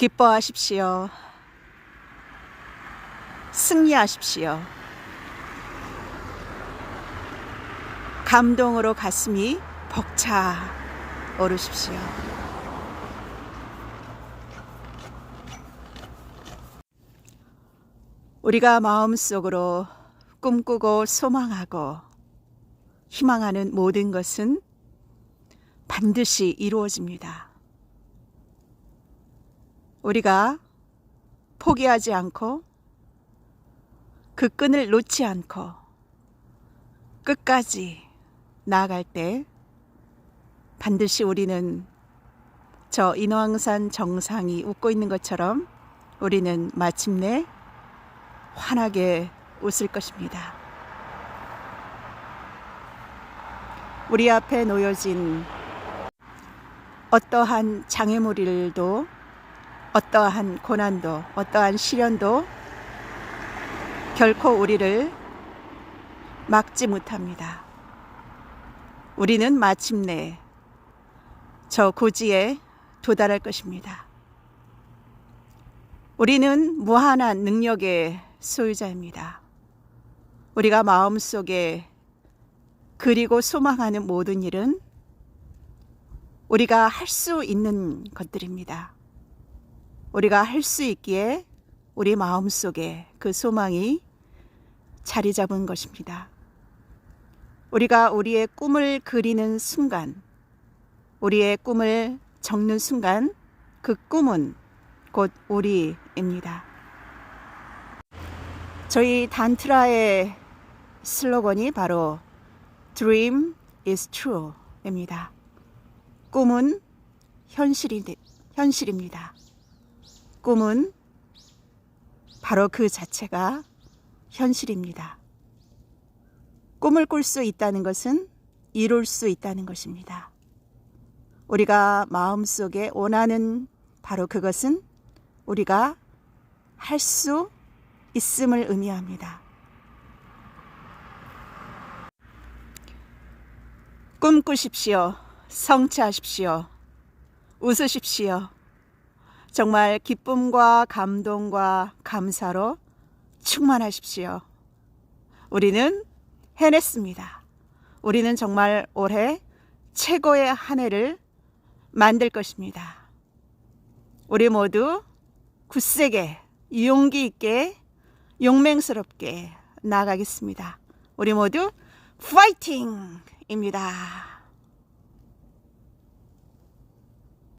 기뻐하십시오. 승리하십시오. 감동으로 가슴이 벅차 오르십시오. 우리가 마음속으로 꿈꾸고 소망하고 희망하는 모든 것은 반드시 이루어집니다. 우리가 포기하지 않고 그 끈을 놓지 않고 끝까지 나아갈 때 반드시 우리는 저 인왕산 정상이 웃고 있는 것처럼 우리는 마침내 환하게 웃을 것입니다. 우리 앞에 놓여진 어떠한 장애물일도 어떠한 고난도 어떠한 시련도 결코 우리를 막지 못합니다. 우리는 마침내 저 고지에 도달할 것입니다. 우리는 무한한 능력의 소유자입니다. 우리가 마음속에 그리고 소망하는 모든 일은 우리가 할 수 있는 것들입니다. 우리가 할 수 있기에 우리 마음 속에 그 소망이 자리 잡은 것입니다. 우리가 우리의 꿈을 그리는 순간, 우리의 꿈을 적는 순간, 그 꿈은 곧 우리입니다. 저희 단트라의 슬로건이 바로 Dream is true입니다. 꿈은 현실이, 현실입니다. 꿈은 바로 그 자체가 현실입니다. 꿈을 꿀 수 있다는 것은 이룰 수 있다는 것입니다. 우리가 마음속에 원하는 바로 그것은 우리가 할 수 있음을 의미합니다. 꿈꾸십시오. 성취하십시오. 웃으십시오. 정말 기쁨과 감동과 감사로 충만하십시오. 우리는 해냈습니다. 우리는 정말 올해 최고의 한 해를 만들 것입니다. 우리 모두 굳세게, 용기 있게, 용맹스럽게 나아가겠습니다. 우리 모두 파이팅입니다.